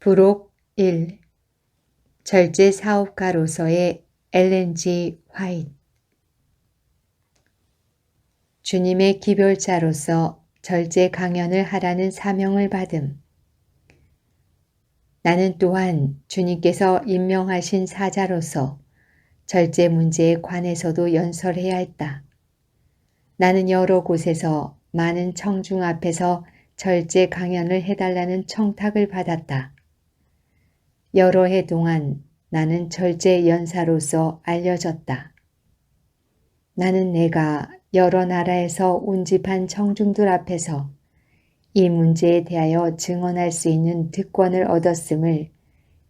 부록 1 절제 사업가로서의 엘렌지 화이트 주님의 기별자로서 절제 강연을 하라는 사명을 받음. 나는 또한 주님께서 임명하신 사자로서 절제 문제에 관해서도 연설해야 했다. 나는 여러 곳에서 많은 청중 앞에서 절제 강연을 해달라는 청탁을 받았다. 여러 해 동안 나는 절제 연사로서 알려졌다. 나는 내가 여러 나라에서 운집한 청중들 앞에서 이 문제에 대하여 증언할 수 있는 특권을 얻었음을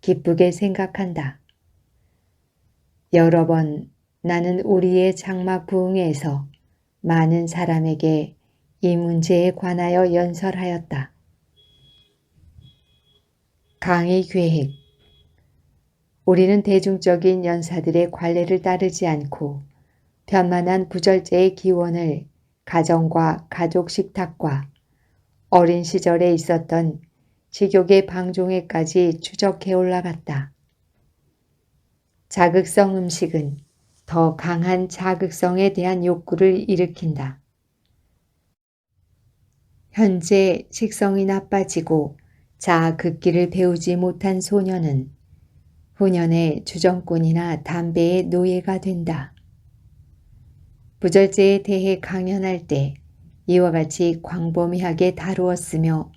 기쁘게 생각한다. 여러 번 나는 우리의 장막 부흥회에서 많은 사람에게 이 문제에 관하여 연설하였다. 강의 계획 우리는 대중적인 연사들의 관례를 따르지 않고 편만한 부절제의 기원을 가정과 가족 식탁과 어린 시절에 있었던 식욕의 방종에까지 추적해 올라갔다. 자극성 음식은 더 강한 자극성에 대한 욕구를 일으킨다. 현재 식성이 나빠지고 자아 극기를 배우지 못한 소녀는 후년에 주정꾼이나 담배의 노예가 된다. 부절제에 대해 강연할 때 이와 같이 광범위하게 다루었으며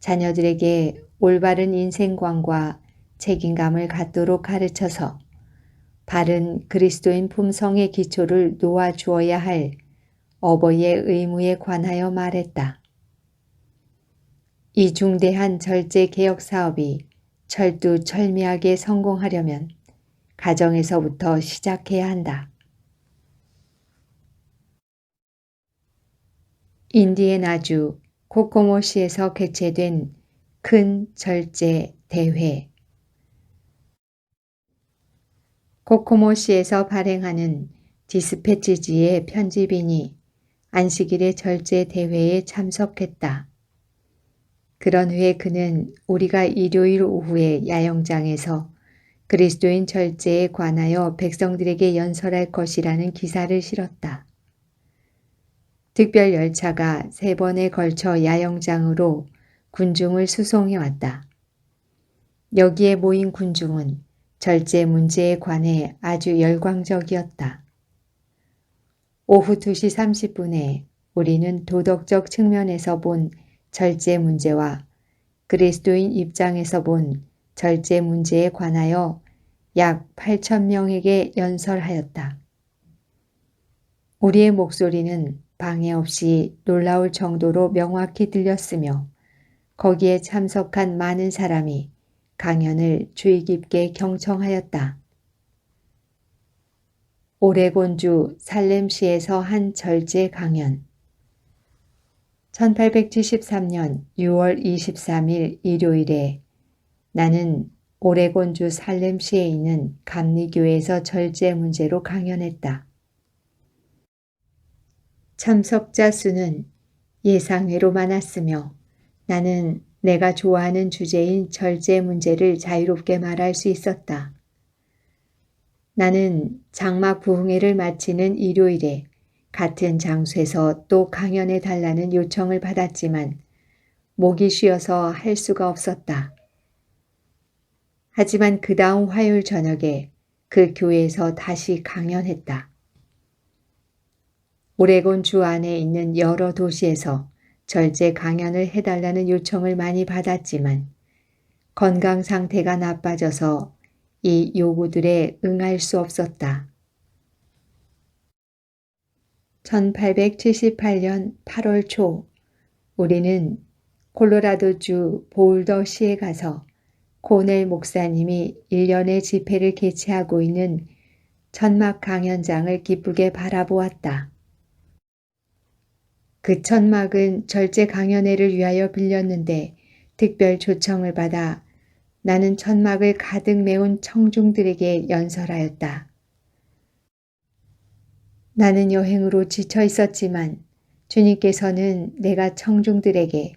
자녀들에게 올바른 인생관과 책임감을 갖도록 가르쳐서 바른 그리스도인 품성의 기초를 놓아주어야 할 어버이의 의무에 관하여 말했다. 이 중대한 절제 개혁 사업이 철두철미하게 성공하려면 가정에서부터 시작해야 한다. 인디애나주 코코모시에서 개최된 큰 절제 대회 코코모시에서 발행하는 디스패치지의 편집인이 안식일의 절제 대회에 참석했다. 그런 후에 그는 우리가 일요일 오후에 야영장에서 그리스도인 절제에 관하여 백성들에게 연설할 것이라는 기사를 실었다. 특별 열차가 세 번에 걸쳐 야영장으로 군중을 수송해 왔다. 여기에 모인 군중은 절제 문제에 관해 아주 열광적이었다. 오후 2시 30분에 우리는 도덕적 측면에서 본 절제 문제와 그리스도인 입장에서 본 절제 문제에 관하여 약 8천 명에게 연설하였다. 우리의 목소리는 방해 없이 놀라울 정도로 명확히 들렸으며 거기에 참석한 많은 사람이 강연을 주의 깊게 경청하였다. 오레곤주 살렘시에서 한 절제 강연 1873년 6월 23일 일요일에 나는 오레곤주 살렘시에 있는 감리교회에서 절제 문제로 강연했다. 참석자 수는 예상외로 많았으며 나는 내가 좋아하는 주제인 절제 문제를 자유롭게 말할 수 있었다. 나는 장막 부흥회를 마치는 일요일에 같은 장소에서 또 강연해 달라는 요청을 받았지만 목이 쉬어서 할 수가 없었다. 하지만 그 다음 화요일 저녁에 그 교회에서 다시 강연했다. 오레곤 주 안에 있는 여러 도시에서 절제 강연을 해달라는 요청을 많이 받았지만 건강 상태가 나빠져서 이 요구들에 응할 수 없었다. 1878년 8월 초 우리는 콜로라도주 보울더시에 가서 코넬 목사님이 1년의 집회를 개최하고 있는 천막 강연장을 기쁘게 바라보았다. 그 천막은 절제 강연회를 위하여 빌렸는데 특별 초청을 받아 나는 천막을 가득 메운 청중들에게 연설하였다. 나는 여행으로 지쳐 있었지만 주님께서는 내가 청중들에게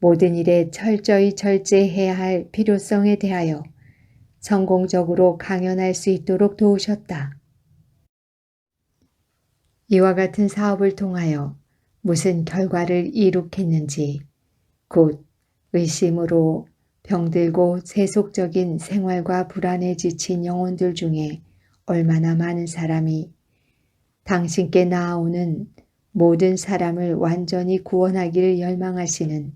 모든 일에 철저히 절제해야 할 필요성에 대하여 성공적으로 강연할 수 있도록 도우셨다. 이와 같은 사업을 통하여 무슨 결과를 이룩했는지 곧 의심으로 병들고 세속적인 생활과 불안에 지친 영혼들 중에 얼마나 많은 사람이 당신께 나아오는 모든 사람을 완전히 구원하기를 열망하시는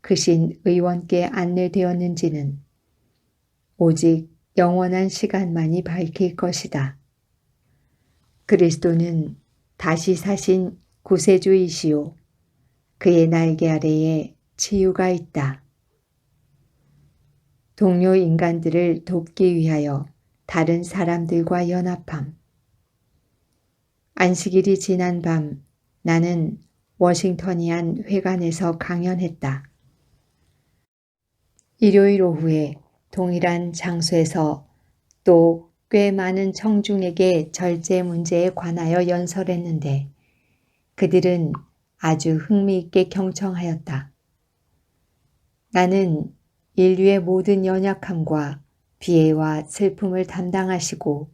크신 의원께 안내되었는지는 오직 영원한 시간만이 밝힐 것이다. 그리스도는 다시 사신 구세주이시오. 그의 날개 아래에 치유가 있다. 동료 인간들을 돕기 위하여 다른 사람들과 연합함. 안식일이 지난 밤 나는 워싱턴이안 회관에서 강연했다. 일요일 오후에 동일한 장소에서 또 꽤 많은 청중에게 절제 문제에 관하여 연설했는데 그들은 아주 흥미있게 경청하였다. 나는 인류의 모든 연약함과 비애와 슬픔을 담당하시고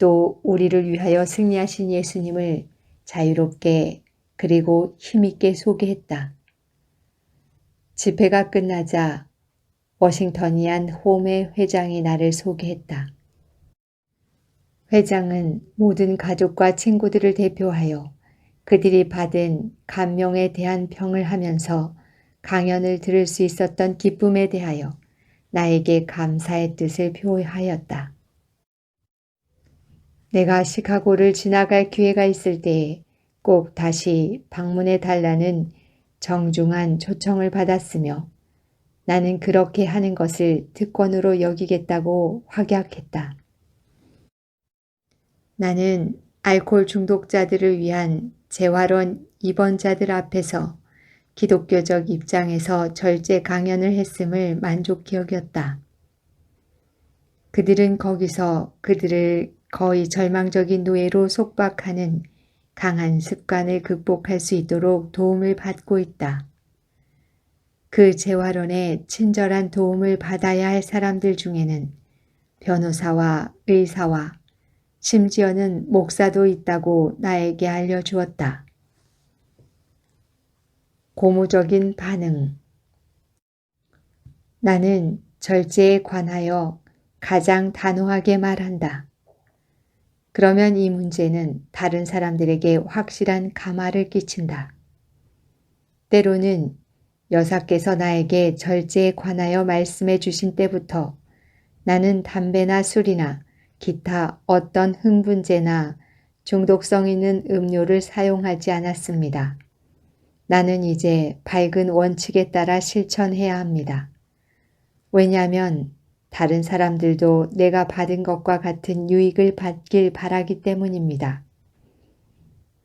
또 우리를 위하여 승리하신 예수님을 자유롭게 그리고 힘있게 소개했다. 집회가 끝나자 워싱턴이안 홈의 회장이 나를 소개했다. 회장은 모든 가족과 친구들을 대표하여 그들이 받은 감명에 대한 평을 하면서 강연을 들을 수 있었던 기쁨에 대하여 나에게 감사의 뜻을 표하였다. 내가 시카고를 지나갈 기회가 있을 때에 꼭 다시 방문해 달라는 정중한 초청을 받았으며 나는 그렇게 하는 것을 특권으로 여기겠다고 확약했다. 나는 알코올 중독자들을 위한 재활원 입원자들 앞에서 기독교적 입장에서 절제 강연을 했음을 만족히 여겼다. 그들은 거기서 그들을 거의 절망적인 노예로 속박하는 강한 습관을 극복할 수 있도록 도움을 받고 있다. 그 재활원에 친절한 도움을 받아야 할 사람들 중에는 변호사와 의사와 심지어는 목사도 있다고 나에게 알려주었다. 고무적인 반응. 나는 절제에 관하여 가장 단호하게 말한다. 그러면 이 문제는 다른 사람들에게 확실한 가마를 끼친다. 때로는 여사께서 나에게 절제에 관하여 말씀해 주신 때부터 나는 담배나 술이나 기타 어떤 흥분제나 중독성 있는 음료를 사용하지 않았습니다. 나는 이제 밝은 원칙에 따라 실천해야 합니다. 왜냐하면 다른 사람들도 내가 받은 것과 같은 유익을 받길 바라기 때문입니다.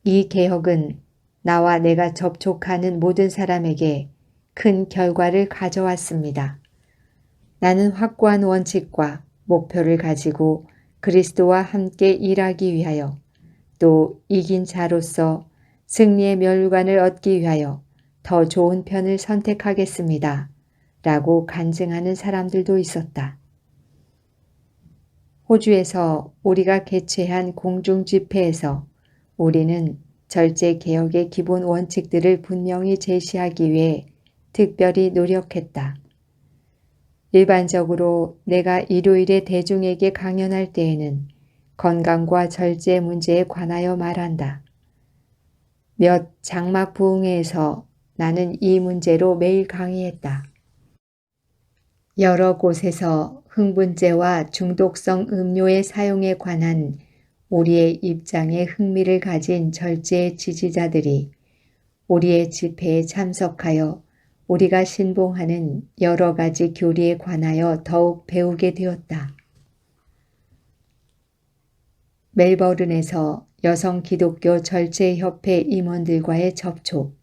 이 개혁은 나와 내가 접촉하는 모든 사람에게 큰 결과를 가져왔습니다. 나는 확고한 원칙과 목표를 가지고 그리스도와 함께 일하기 위하여 또 이긴 자로서 승리의 멸관을 얻기 위하여 더 좋은 편을 선택하겠습니다. 라고 간증하는 사람들도 있었다. 호주에서 우리가 개최한 공중 집회에서 우리는 절제 개혁의 기본 원칙들을 분명히 제시하기 위해 특별히 노력했다. 일반적으로 내가 일요일에 대중에게 강연할 때에는 건강과 절제 문제에 관하여 말한다. 몇 장막 부흥회에서 나는 이 문제로 매일 강의했다. 여러 곳에서 흥분제와 중독성 음료의 사용에 관한 우리의 입장에 흥미를 가진 절제 지지자들이 우리의 집회에 참석하여 우리가 신봉하는 여러 가지 교리에 관하여 더욱 배우게 되었다. 멜버른에서 여성 기독교 절제협회 임원들과의 접촉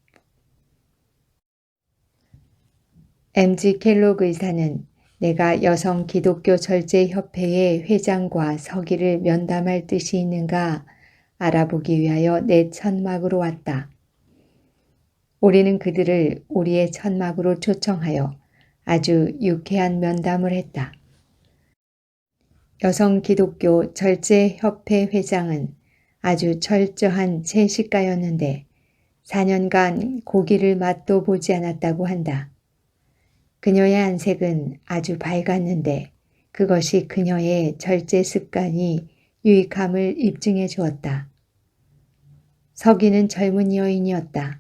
MG 켈로그 의사는 내가 여성 기독교 절제협회의 회장과 서기를 면담할 뜻이 있는가 알아보기 위하여 내 천막으로 왔다. 우리는 그들을 우리의 천막으로 초청하여 아주 유쾌한 면담을 했다. 여성 기독교 절제협회 회장은 아주 철저한 채식가였는데 4년간 고기를 맛도 보지 않았다고 한다. 그녀의 안색은 아주 밝았는데 그것이 그녀의 절제 습관이 유익함을 입증해 주었다. 서기는 젊은 여인이었다.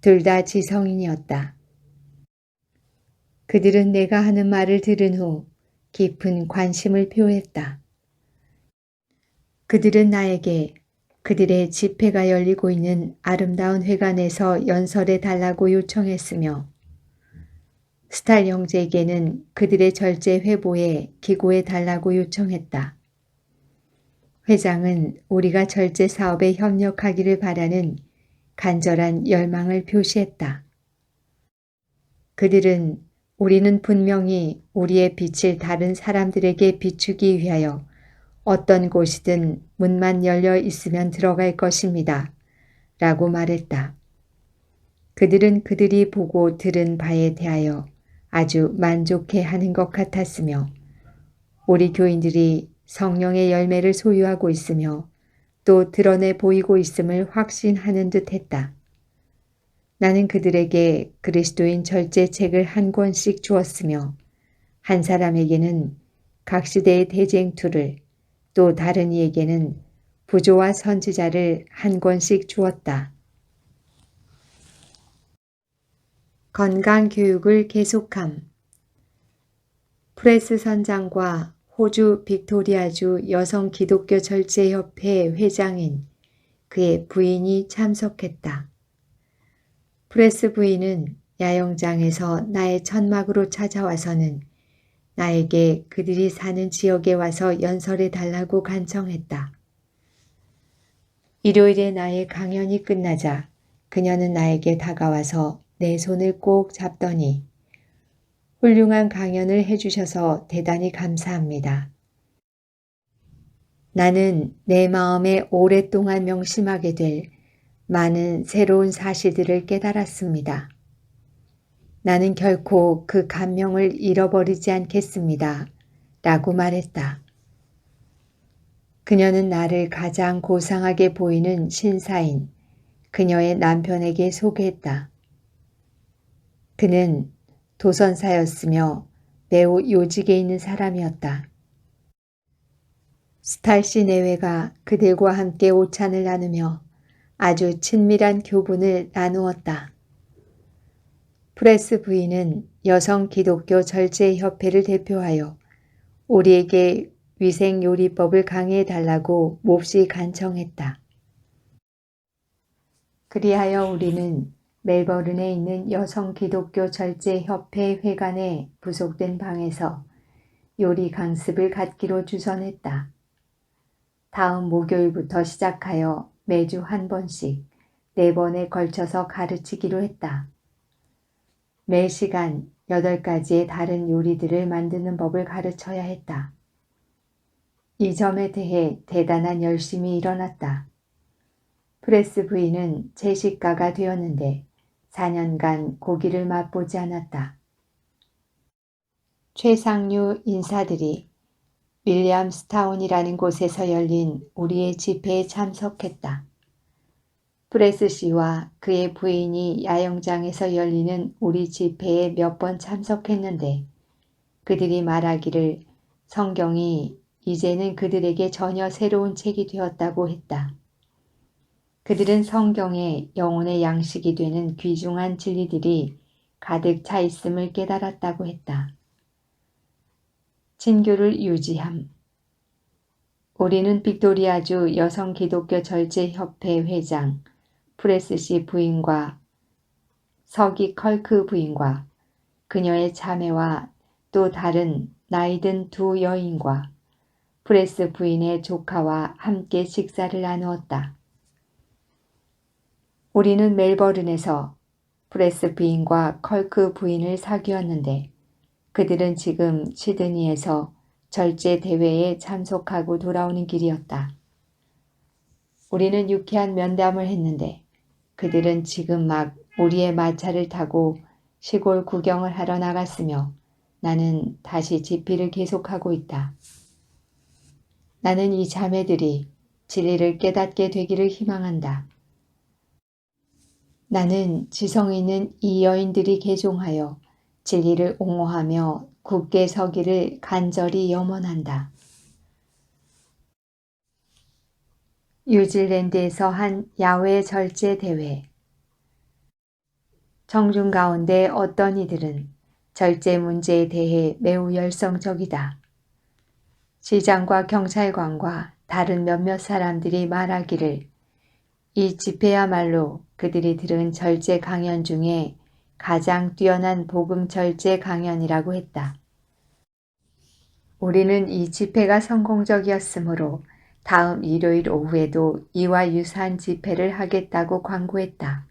둘 다 지성인이었다. 그들은 내가 하는 말을 들은 후 깊은 관심을 표했다. 그들은 나에게 그들의 집회가 열리고 있는 아름다운 회관에서 연설해 달라고 요청했으며 스탈 형제에게는 그들의 절제 회보에 기고해 달라고 요청했다. 회장은 우리가 절제 사업에 협력하기를 바라는 간절한 열망을 표시했다. 그들은 우리는 분명히 우리의 빛을 다른 사람들에게 비추기 위하여 어떤 곳이든 문만 열려 있으면 들어갈 것입니다. 라고 말했다. 그들은 그들이 보고 들은 바에 대하여 아주 만족해 하는 것 같았으며 우리 교인들이 성령의 열매를 소유하고 있으며 또 드러내 보이고 있음을 확신하는 듯 했다. 나는 그들에게 그리스도인 절제책을 한 권씩 주었으며 한 사람에게는 각 시대의 대쟁투를 또 다른 이에게는 부조와 선지자를 한 권씩 주었다. 건강 교육을 계속함. 프레스 선장과 호주 빅토리아주 여성 기독교 절제협회 회장인 그의 부인이 참석했다. 프레스 부인은 야영장에서 나의 천막으로 찾아와서는 나에게 그들이 사는 지역에 와서 연설해 달라고 간청했다. 일요일에 나의 강연이 끝나자 그녀는 나에게 다가와서 내 손을 꼭 잡더니 훌륭한 강연을 해주셔서 대단히 감사합니다. 나는 내 마음에 오랫동안 명심하게 될 많은 새로운 사실들을 깨달았습니다. 나는 결코 그 감명을 잃어버리지 않겠습니다. 라고 말했다. 그녀는 나를 가장 고상하게 보이는 신사인 그녀의 남편에게 소개했다. 그는 도선사였으며 매우 요직에 있는 사람이었다. 스탈시 내외가 그들과 함께 오찬을 나누며 아주 친밀한 교분을 나누었다. 프레스 부인은 여성 기독교 절제협회를 대표하여 우리에게 위생 요리법을 강의해 달라고 몹시 간청했다. 그리하여 우리는 멜버른에 있는 여성 기독교 절제협회 회관에 부속된 방에서 요리 강습을 갖기로 주선했다. 다음 목요일부터 시작하여 매주 한 번씩 네 번에 걸쳐서 가르치기로 했다. 매 시간 8가지의 다른 요리들을 만드는 법을 가르쳐야 했다. 이 점에 대해 대단한 열심이 일어났다. 프레스 부인은 제식가가 되었는데 4년간 고기를 맛보지 않았다. 최상류 인사들이 윌리엄 스타운이라는 곳에서 열린 우리의 집회에 참석했다. 프레스 씨와 그의 부인이 야영장에서 열리는 우리 집회에 몇 번 참석했는데 그들이 말하기를 성경이 이제는 그들에게 전혀 새로운 책이 되었다고 했다. 그들은 성경에 영혼의 양식이 되는 귀중한 진리들이 가득 차 있음을 깨달았다고 했다. 친교를 유지함. 우리는 빅토리아주 여성 기독교 절제협회 회장 프레스 씨 부인과 서기 컬크 부인과 그녀의 자매와 또 다른 나이든 두 여인과 프레스 부인의 조카와 함께 식사를 나누었다. 우리는 멜버른에서 프레스 부인과 컬크 부인을 사귀었는데 그들은 지금 시드니에서 절제 대회에 참석하고 돌아오는 길이었다. 우리는 유쾌한 면담을 했는데 그들은 지금 막 우리의 마차를 타고 시골 구경을 하러 나갔으며 나는 다시 집필을 계속하고 있다. 나는 이 자매들이 진리를 깨닫게 되기를 희망한다. 나는 지성 있는 이 여인들이 개종하여 진리를 옹호하며 굳게 서기를 간절히 염원한다. 뉴질랜드에서 한 야외 절제 대회. 정중 가운데 어떤 이들은 절제 문제에 대해 매우 열성적이다. 시장과 경찰관과 다른 몇몇 사람들이 말하기를 이 집회야말로 그들이 들은 절제 강연 중에 가장 뛰어난 복음 절제 강연이라고 했다. 우리는 이 집회가 성공적이었으므로 다음 일요일 오후에도 이와 유사한 집회를 하겠다고 광고했다.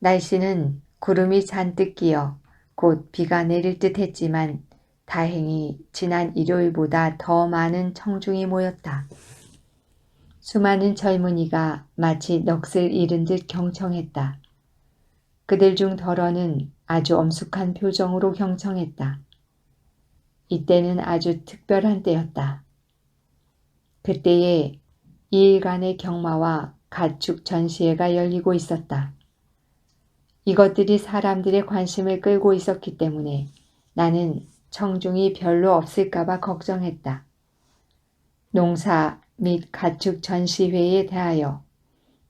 날씨는 구름이 잔뜩 끼어 곧 비가 내릴 듯 했지만 다행히 지난 일요일보다 더 많은 청중이 모였다. 수많은 젊은이가 마치 넋을 잃은 듯 경청했다. 그들 중 덜어는 아주 엄숙한 표정으로 경청했다. 이때는 아주 특별한 때였다. 그때에 2일간의 경마와 가축 전시회가 열리고 있었다. 이것들이 사람들의 관심을 끌고 있었기 때문에 나는 청중이 별로 없을까봐 걱정했다. 농사 및 가축 전시회에 대하여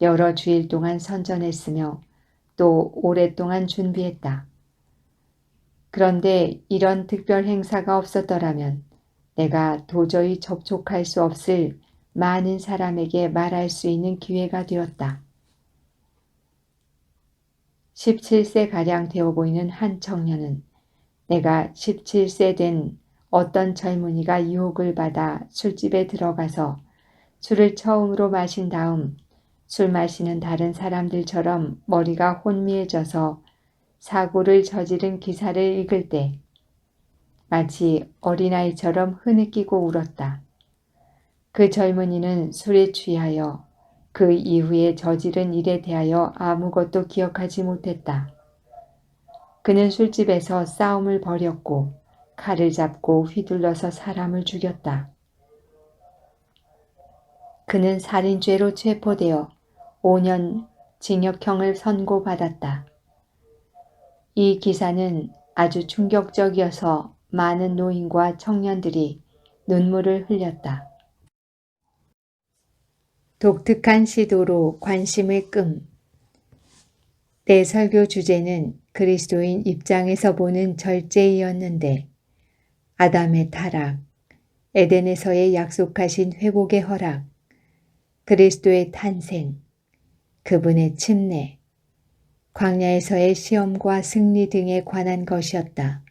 여러 주일 동안 선전했으며 또 오랫동안 준비했다. 그런데 이런 특별 행사가 없었더라면 내가 도저히 접촉할 수 없을 많은 사람에게 말할 수 있는 기회가 되었다. 17세가량 되어 보이는 한 청년은 내가 17세 된 어떤 젊은이가 유혹을 받아 술집에 들어가서 술을 처음으로 마신 다음 술 마시는 다른 사람들처럼 머리가 혼미해져서 사고를 저지른 기사를 읽을 때 마치 어린아이처럼 흐느끼고 울었다. 그 젊은이는 술에 취하여 그 이후에 저지른 일에 대하여 아무것도 기억하지 못했다. 그는 술집에서 싸움을 벌였고 칼을 잡고 휘둘러서 사람을 죽였다. 그는 살인죄로 체포되어 5년 징역형을 선고받았다. 이 기사는 아주 충격적이어서 많은 노인과 청년들이 눈물을 흘렸다. 독특한 시도로 관심을 끔. 내 설교 주제는 그리스도인 입장에서 보는 절제이었는데 아담의 타락, 에덴에서의 약속하신 회복의 허락, 그리스도의 탄생, 그분의 침례, 광야에서의 시험과 승리 등에 관한 것이었다.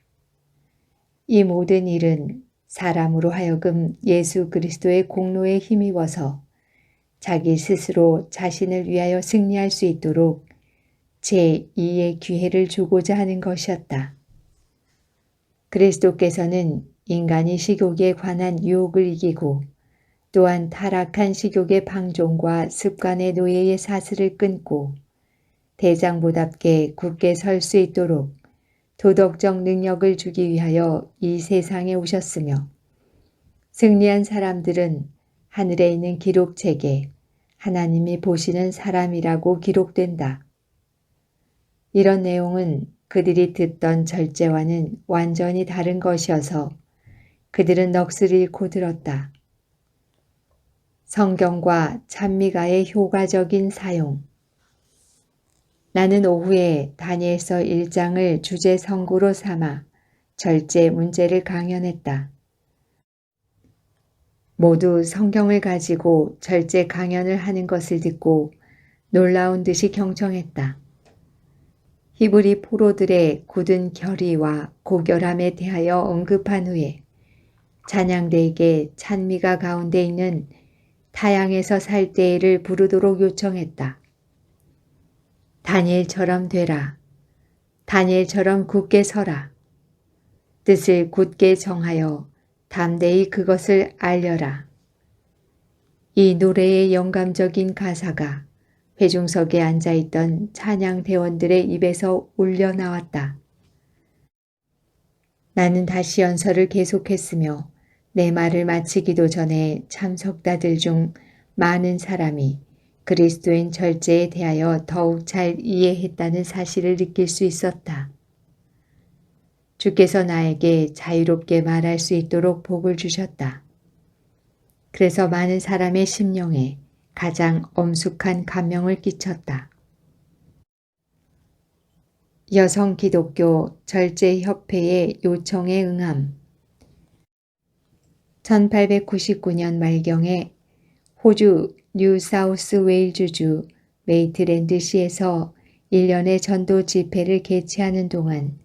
이 모든 일은 사람으로 하여금 예수 그리스도의 공로에 힘입어서 자기 스스로 자신을 위하여 승리할 수 있도록 제2의 기회를 주고자 하는 것이었다. 그리스도께서는 인간이 식욕에 관한 유혹을 이기고 또한 타락한 식욕의 방종과 습관의 노예의 사슬을 끊고 대장보답게 굳게 설 수 있도록 도덕적 능력을 주기 위하여 이 세상에 오셨으며 승리한 사람들은 하늘에 있는 기록책에 하나님이 보시는 사람이라고 기록된다. 이런 내용은 그들이 듣던 절제와는 완전히 다른 것이어서 그들은 넋을 잃고 들었다. 성경과 찬미가의 효과적인 사용 나는 오후에 다니엘서 1장을 주제 선구로 삼아 절제 문제를 강연했다. 모두 성경을 가지고 절제 강연을 하는 것을 듣고 놀라운 듯이 경청했다. 히브리 포로들의 굳은 결의와 고결함에 대하여 언급한 후에 찬양대에게 찬미가 가운데 있는 타양에서 살 때를 부르도록 요청했다. 다니엘처럼 되라. 다니엘처럼 굳게 서라. 뜻을 굳게 정하여 담대히 그것을 알려라. 이 노래의 영감적인 가사가 회중석에 앉아있던 찬양 대원들의 입에서 울려 나왔다. 나는 다시 연설을 계속했으며 내 말을 마치기도 전에 참석자들 중 많은 사람이 그리스도인 절제에 대하여 더욱 잘 이해했다는 사실을 느낄 수 있었다. 주께서 나에게 자유롭게 말할 수 있도록 복을 주셨다. 그래서 많은 사람의 심령에 가장 엄숙한 감명을 끼쳤다. 여성 기독교 절제협회의 요청에 응함 1899년 말경에 호주 뉴사우스 웨일즈주 메이트랜드시에서 1년의 전도 집회를 개최하는 동안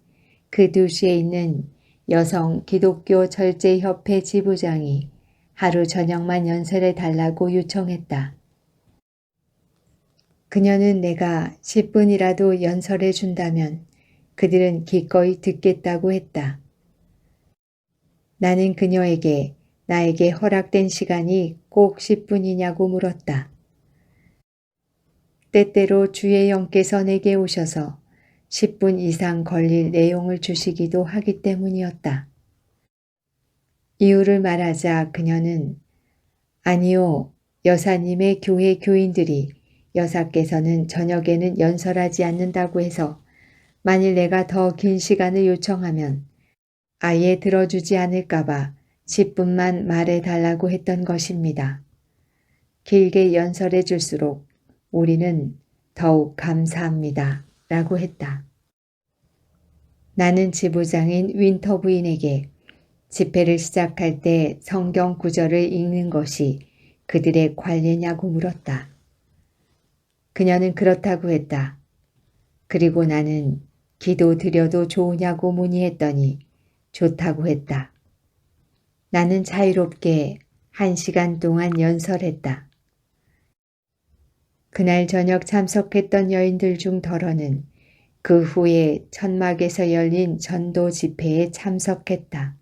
그 도시에 있는 여성 기독교 절제협회 지부장이 하루 저녁만 연설해 달라고 요청했다. 그녀는 내가 10분이라도 연설해 준다면 그들은 기꺼이 듣겠다고 했다. 나는 그녀에게 나에게 허락된 시간이 꼭 10분이냐고 물었다. 때때로 주의 영께서 내게 오셔서 10분 이상 걸릴 내용을 주시기도 하기 때문이었다. 이유를 말하자 그녀는 아니요, 여사님의 교회 교인들이 여사께서는 저녁에는 연설하지 않는다고 해서 만일 내가 더 긴 시간을 요청하면 아예 들어주지 않을까봐 10분만 말해 달라고 했던 것입니다. 길게 연설해 줄수록 우리는 더욱 감사합니다. 라고 했다. 나는 지부장인 윈터 부인에게 집회를 시작할 때 성경 구절을 읽는 것이 그들의 관례냐고 물었다. 그녀는 그렇다고 했다. 그리고 나는 기도 드려도 좋으냐고 문의했더니 좋다고 했다. 나는 자유롭게 한 시간 동안 연설했다. 그날 저녁 참석했던 여인들 중 덜어는 그 후에 천막에서 열린 전도 집회에 참석했다.